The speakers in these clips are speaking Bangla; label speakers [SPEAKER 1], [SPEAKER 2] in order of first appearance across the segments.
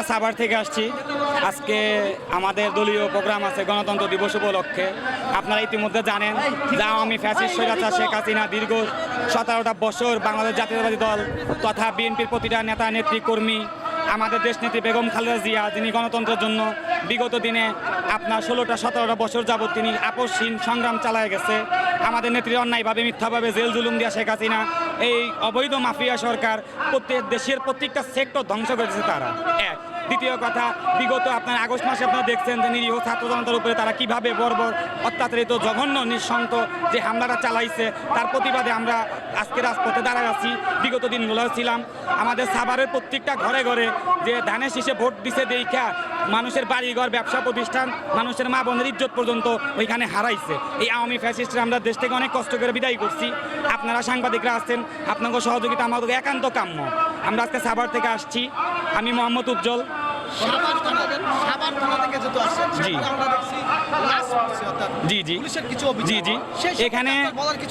[SPEAKER 1] আমরা সাভার থেকে আসছি। আজকে আমাদের দলীয় প্রোগ্রাম আছে গণতন্ত্র দিবস উপলক্ষে। আপনারা ইতিমধ্যে জানেন যে আওয়ামী ফ্যাসিস্ট, স্বৈরাচার শেখ হাসিনা দীর্ঘ সতেরোটা বছর বাংলাদেশ জাতীয়তাবাদী দল তথা বিএনপির প্রতিটা নেতা, নেত্রী, কর্মী, আমাদের দেশনেত্রী বেগম খালেদা জিয়া, যিনি গণতন্ত্রের জন্য বিগত দিনে আপনার ষোলোটা, সতেরোটা বছর যাবৎ তিনি আপসহীন সংগ্রাম চালায় গেছে। আমাদের নেত্রী অন্যায়ভাবে, মিথ্যাভাবে, জেল জুলুম দিয়া শেখ হাসিনা এই অবৈধ মাফিয়া সরকার প্রত্যেক দেশের প্রত্যেকটা সেক্টর ধ্বংস করেছে তারা। এক। দ্বিতীয় কথা, বিগত আপনার আগস্ট মাসে আপনারা দেখছেন যে নিরীহ ছাত্র জনতার উপরে তারা কীভাবে বর্বর অত্যাচারিত, জঘন্য নিঃসন্ত যে হামলাটা চালাইছে, তার প্রতিবাদে আমরা আজকে রাজপথে দাঁড়ায় আছি। বিগত দিনগুলো ছিলাম। আমাদের সাভারের প্রত্যেকটা ঘরে ঘরে যে ধানের শীষে ভোট দিছে দেখা মানুষের বাড়িঘর, ব্যবসা প্রতিষ্ঠান, মানুষের মা বোনের ইজ্জত পর্যন্ত ওইখানে হারাইছে। এই আওয়ামী ফ্যাসিস্টরা আমরা দেশ থেকে অনেক কষ্ট করে বিদায় করছি। আপনারা সাংবাদিকরা আছেন, আপনাদের সহযোগিতা আমাদের একান্ত কাম্য। আমরা আজকে সাভার থেকে আসছি। আমি মোহাম্মদ উজ্জ্বল।
[SPEAKER 2] সাভার থানা থেকে
[SPEAKER 1] জি।
[SPEAKER 2] আমরা দেখছি
[SPEAKER 1] জি জি।
[SPEAKER 2] কিছু
[SPEAKER 1] জি জি। এখানে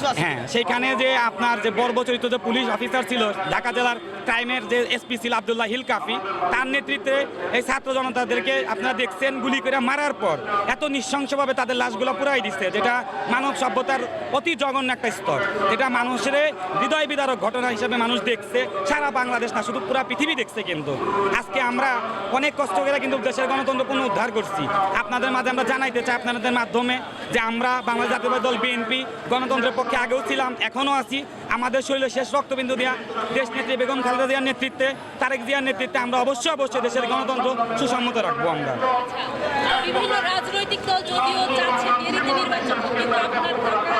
[SPEAKER 2] আছে?
[SPEAKER 1] হ্যাঁ সেইখানে যে আপনার যে বর্বচরিত যে পুলিশ অফিসার ছিল ঢাকা জেলার ক্রাইমের যে এসপি ছিল আবদুল্লাহ হিল কাফি তার নেতৃত্বে এই ছাত্র জনতাদেরকে আপনারা দেখছেন গুলি করে মারার পর এত নৃশংসভাবে তাদের লাশগুলো পুরাই দিচ্ছে যেটা মানব সভ্যতার অতি জঘন্য একটা স্তর। এটা মানুষের হৃদয় বিদারক ঘটনা হিসেবে মানুষ দেখছে সারা বাংলাদেশ না শুধু পুরা পৃথিবী দেখছে কিন্তু। আজকে আমরা অনেক কষ্ট করে কিন্তু দেশের গণতন্ত্র পুনরুদ্ধার করছি। আপনাদের মাঝে আমরা জানাইতে চাই আপনাদের মাধ্যমে যে আমরা বাংলাদেশ জাতীয়বাদী দল বিএনপি, গণতন্ত্রের পক্ষে আগেও ছিলাম, এখনও আছি। আমাদের শরীরে শেষ রক্তবিন্দু দেওয়া দেশ নেত্রী বেগম খালেদা জিয়ার নেতৃত্বে, তারেক জিয়ার নেতৃত্বে আমরা অবশ্যই অবশ্যই দেশের গণতন্ত্র সুসম্মত রাখব আমরা।
[SPEAKER 3] রাজনৈতিক দল যদিও চাচ্ছে নির্বাচন, কিন্তু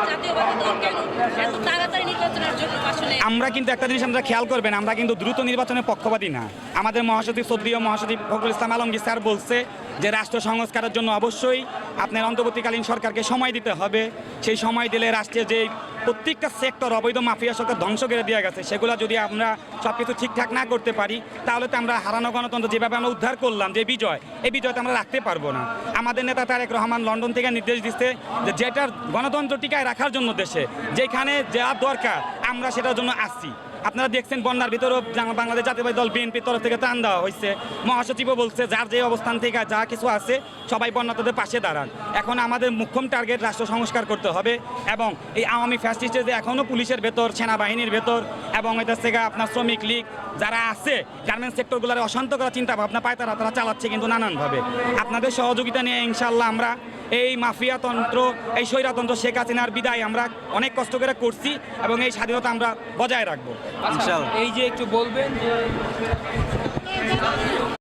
[SPEAKER 3] জাতীয়বাদী দল কেন এত তাড়াতাড়ি নির্বাচনের জন্য আসলে
[SPEAKER 1] আমরা কিন্তু একটা জিনিস আমরা খেয়াল করবেন, আমরা কিন্তু দ্রুত নির্বাচনের পক্ষপাতী না। আমাদের মহাসচিব, সদ্রীয় মহাসচিব ফখরুল ইসলাম আলমগীর স্যার বলছে যে রাষ্ট্র সংস্কারের জন্য অবশ্যই আপনার অন্তর্বর্তীকালীন সরকারকে সময় দিতে হবে। সেই সময় দিলে রাষ্ট্রের যে প্রত্যেকটা সেক্টর অবৈধ মাফিয়া সরকার ধ্বংস করে দেওয়া গেছে। সেগুলো যদি আমরা সব কিছু ঠিকঠাক না করতে পারি, তাহলে তো আমরা হারানো গণতন্ত্র যেভাবে আমরা উদ্ধার করলাম, যে বিজয়, এই বিজয় তো আমরা রাখতে পারব না। আমাদের নেতা তারেক রহমান লন্ডন থেকে নির্দেশ দিচ্ছে যে যেটা গণতন্ত্র টিকায় রাখার জন্য দেশে, যেখানে যা দরকার, আমরা সেটার জন্য আসছি। আপনারা দেখছেন বন্যার ভিতরেও বাংলাদেশ জাতীয়বাদী দল বিএনপির তরফ থেকে ত্রাণ দেওয়া হয়েছে। মহাসচিবও বলছে, যার যে অবস্থান থেকে যা কিছু আছে, সবাই বন্যাতদের পাশে দাঁড়ান। এখন আমাদের মুখ্যম টার্গেট রাষ্ট্র সংস্কার করতে হবে এবং এই আওয়ামী ফ্যাসিস্টের যে এখনও পুলিশের ভেতর, সেনাবাহিনীর ভেতর এবং এটা থেকে আপনার শ্রমিক লীগ যারা আছে গার্মেন্টস সেক্টরগুলোর অশান্ত করার চিন্তা ভাবনা পায় তারা তারা চালাচ্ছে কিন্তু নানানভাবে। আপনাদের সহযোগিতা নিয়ে ইনশাল্লাহ আমরা এই মাফিয়াতন্ত্র এই স্বৈরাতন্ত্র শেখ হাসিনার বিদায় আমরা অনেক কষ্ট করে করছি এবং এই স্বাধীনতা আমরা বজায় রাখব।
[SPEAKER 4] এই যে একটু বলবেন